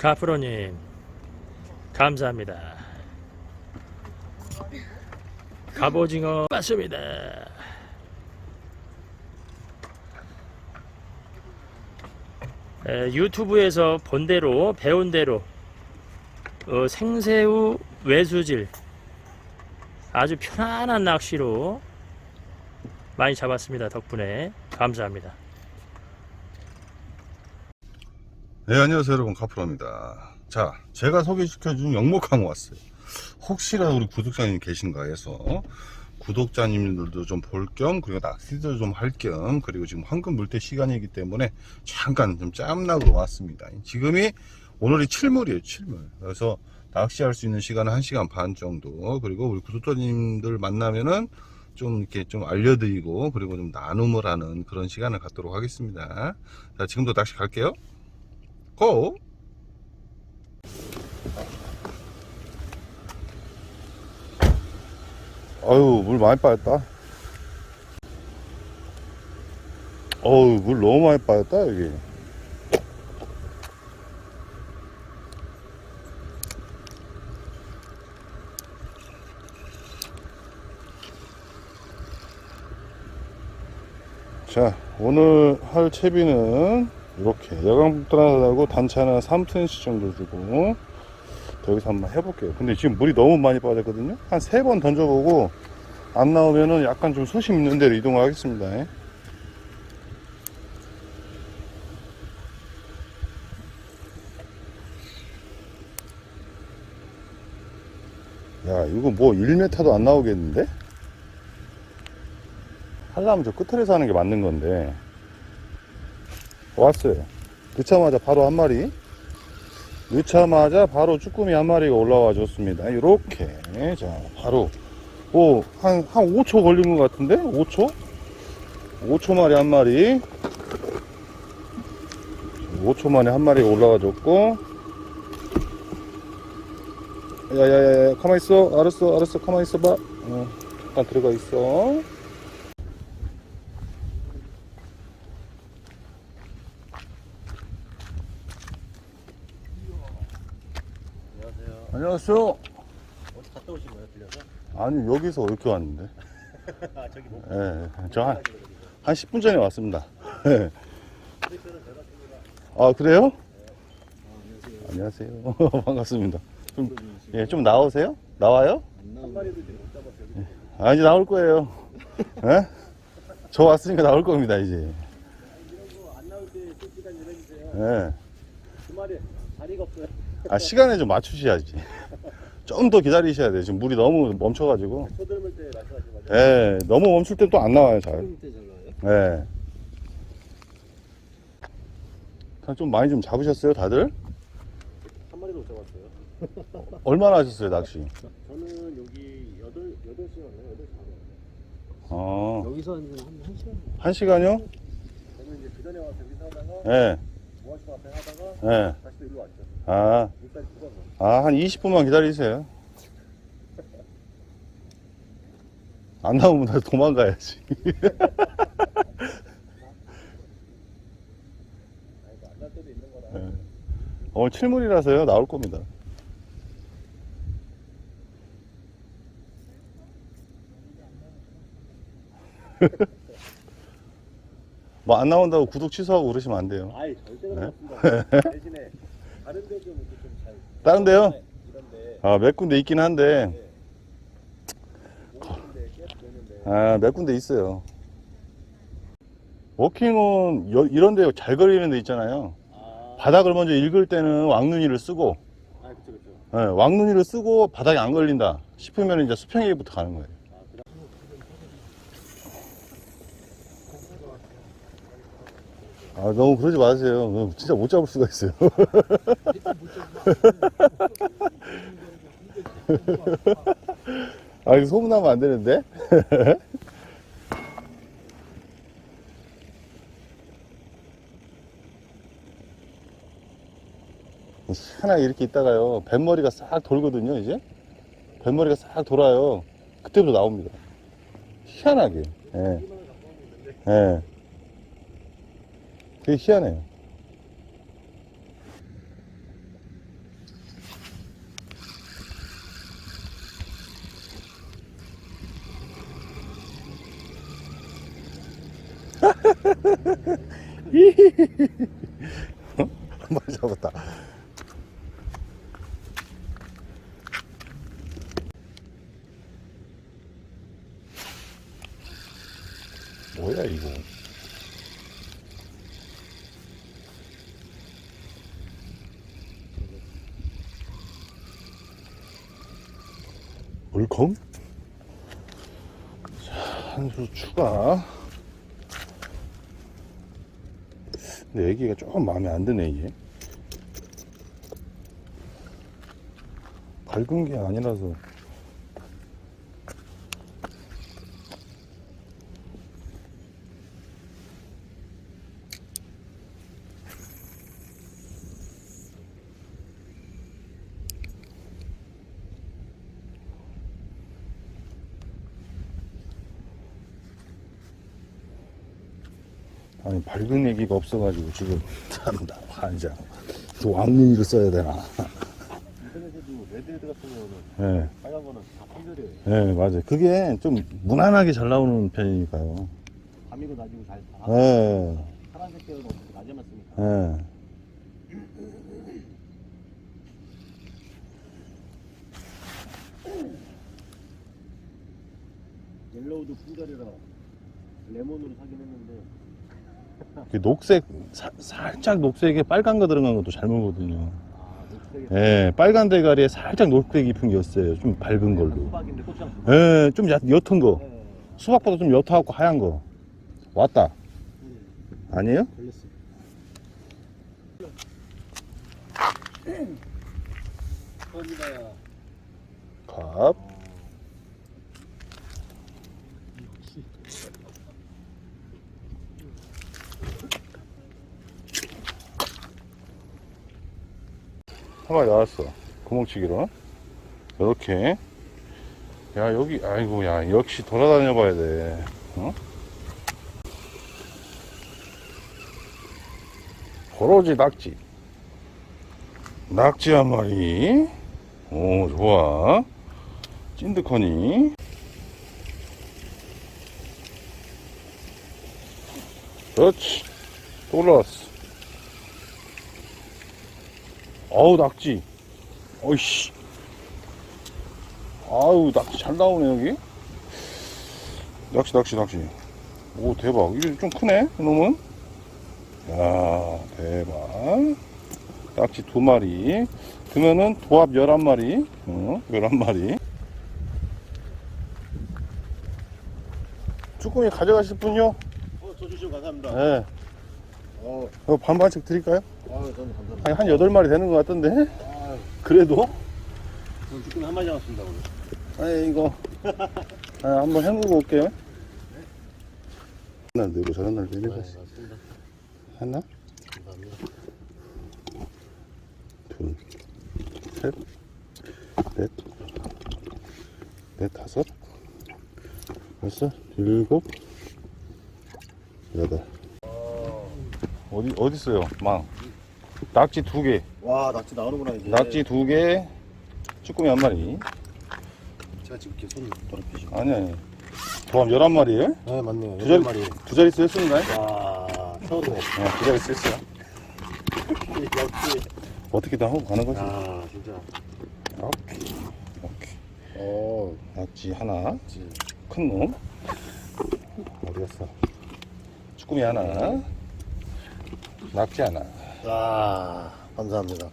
가프로님 감사합니다. 갑오징어 맞습니다. 에, 유튜브에서 본 대로 배운 대로 어, 생새우 외수질 아주 편안한 낚시로 많이 잡았습니다. 덕분에 감사합니다. 네, 안녕하세요, 여러분. 카프로입니다. 자, 제가 소개시켜준 영목항 왔어요. 혹시라도 우리 구독자님 계신가 해서 구독자님들도 좀 볼 겸, 그리고 낚시도 좀 할 겸, 그리고 지금 황금 물때 시간이기 때문에 잠깐 좀 짬나고 왔습니다. 지금이 오늘이 칠물이에요, 칠물. 그래서 낚시할 수 있는 시간은 1시간 반 정도, 그리고 우리 구독자님들 만나면은 좀 이렇게 좀 알려드리고, 그리고 좀 나눔을 하는 그런 시간을 갖도록 하겠습니다. 자, 지금도 낚시 갈게요. 고! 아유, 물 많이 빠졌다. 어우, 물 너무 많이 빠졌다, 여기. 자, 오늘 할 채비는 이렇게 여강북단하고 단차 하나 3cm 정도 주고 여기서 한번 해볼게요. 근데 지금 물이 너무 많이 빠졌거든요. 한 세 번 던져보고 안 나오면은 약간 좀 수심 있는 데로 이동하겠습니다. 야, 이거 뭐 1m도 안 나오겠는데? 하려면 저 끝에서 하는 게 맞는 건데. 왔어요. 넣자마자 바로 한 마리. 넣자마자 바로 쭈꾸미 한 마리가 올라와 줬습니다. 이렇게. 자, 바로. 오, 한, 한 5초 걸린 것 같은데? 5초? 5초 만에 한 마리. 5초 만에 한 마리가 올라와 줬고. 야 야 야 야, 가만히 있어. 알았어, 알았어. 가만히 있어 봐. 어, 잠깐 들어가 있어. 안녕하세요. 어디 갔다 오신 거예요, 들려서? 아니 여기서 이렇게 왔는데. 아, 저기 뭐. 예, 저 한 한 10분 전에 왔습니다. 예. 아 그래요? 안녕하세요. 반갑습니다. 좀, 예, 좀 나오세요? 나와요? 한 마리도 지금 못 잡았어요. 아 이제 나올 거예요. 예? 저 왔으니까 나올 겁니다 이제. 이런 거 안 나올 때 실시간 연락주세요. 예. 주말에 자리가 없어요. 아 시간에 좀 맞추셔야지. 좀 더 기다리셔야 돼요. 지금 물이 너무 멈춰가지고. 초들물 때 말씀하신 거죠? 예, 너무 멈출 때 또 안 나와요 잘. 초들물 때잘 나와요? 예. 다좀 많이 좀 잡으셨어요, 다들? 한 마리도 못 잡았어요. 얼마나 하셨어요, 낚시? 저는 여기 8, 8시간 왔나요? 8시 반에. 어, 여기서 한, 한, 한 시간? 한 시간요? 저는 이제 그 전에 와서 여기서 하다가, 예, 모아시도 앞에 하다가, 예. 다시 또 일로 왔죠. 아. 아, 한 20분만 기다리세요. 안 나오면 나 도망가야지. 오늘 칠물이라서요, 나올 겁니다. 뭐 안 나온다고 구독 취소하고 그러시면 안 돼요. 아이, 절대 그렇습니다. 대신에, 다른 데좀 이렇게 좀 잘. 다른 데요? 이런데, 아, 몇 군데 있긴 한데, 모르는데 계속 되는데. 아, 몇 군데 있어요. 워킹은 여- 이런 데 잘 걸리는 데 있잖아요. 아, 바닥을 먼저 읽을 때는 왕눈이를 쓰고, 아, 그쵸, 그쵸. 예, 왕눈이를 쓰고 바닥에 안 걸린다 싶으면 이제 수평이부터 가는 거예요. 아, 너무 그러지 마세요. 어, 진짜 못 잡을 수가 있어요. 아, 이거 소문나면 안 되는데? 희한하게 이렇게 있다가요, 뱃머리가 싹 돌거든요, 이제? 뱃머리가 싹 돌아요. 그때부터 나옵니다. 희한하게. 예. 예. 되게 희한해요. 어? 한번 잡았다. 뭐야 이거? 물컹? 자, 한수 추가. 근데 애기가 조금 마음에 안 드네, 이게. 밝은 게 아니라서. 아니, 밝은 애기가 없어가지고 지금 참나 환장. 또 왕눈이를 써야 되나. 인터넷에도 같은 예. 빨간 거는 다 판별이에요. 예, 맞아요. 그게 좀 무난하게 잘 나오는 편이니까요. 밤이고 낮이고 잘 다. 예, 파란색 계열은 어차피 낮에만 쓰니까. 예. 옐로우도 품절이라 레몬으로 사긴 했는데 그 녹색, 사- 살짝 녹색에 빨간 거 들어간 것도 잘 먹거든요. 아 예, 빨간 대가리에 살짝 녹색 잎은 게 있어요. 좀 밝은 걸로. 꽃이랑 예, 좀 얕, 옅은 거. 네, 수박보다 좀 옅어갖고 하얀 거. 왔다. 아니에요? 걸렸어. 처음이다. 갑. 한 마리 나왔어. 구멍치기로. 이렇게. 야, 여기, 아이고, 야, 역시 돌아다녀 봐야 돼. 어? 고로지 낙지. 낙지 한 마리. 오, 좋아. 찐득하니. 그렇지. 또 올라왔어. 어우, 낙지. 어이씨. 아우, 낙지 잘 나오네, 여기. 낚시, 낚시, 낚시. 오, 대박. 이게 좀 크네, 이놈은. 야, 대박. 낙지 두 마리. 그러면은 도합 11마리. 어, 11마리. 쭈꾸미 가져가실 분요? 어, 저 주시면 감사합니다. 네. 어, 어, 반반씩 드릴까요? 아, 저는 감사합니다. 아니, 한 8마리 되는 것 같던데? 아, 그래도? 오늘 한 마리 잡았습니다, 오늘. 아니, 이거. 아, 한번 헹구고 올게요. 날 내고 저런 날 네, 내려갔어. 맞습니다. 하나, 감사합니다. 둘, 셋, 넷, 넷, 다섯, 여섯, 일곱, 여덟. 어디, 어디 있어요, 망? 낙지 두 개, 와, 낙지 나오는구나, 이제. 낙지 두 개, 쭈꾸미 한 마리. 제가 지금 이렇게 손 더럽히시고. 아니, 아니. 도합 11마리에요? 네, 맞네요. 두 자리, 마리. 두 자리 쓰였습니다. 와, 처음에. 네, 두 자리 쓰였어요. 역시. 어떻게든 하고 가는 거지. 아, 진짜. 오케이. 오케이. 어, 낙지 하나, 낙지. 큰 놈. 어디 갔어? 쭈꾸미 하나, 낙지 하나. 아, 감사합니다.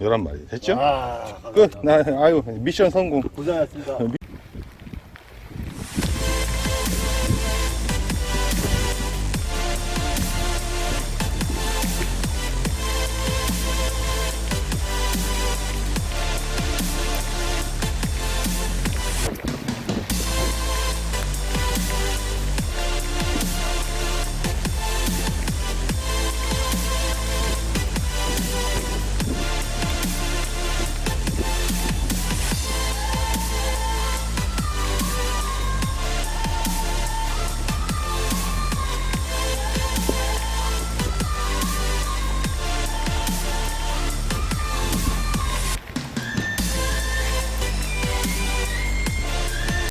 11마리. 됐죠? 아, 끝! 나, 아유, 미션 성공. 고생하셨습니다.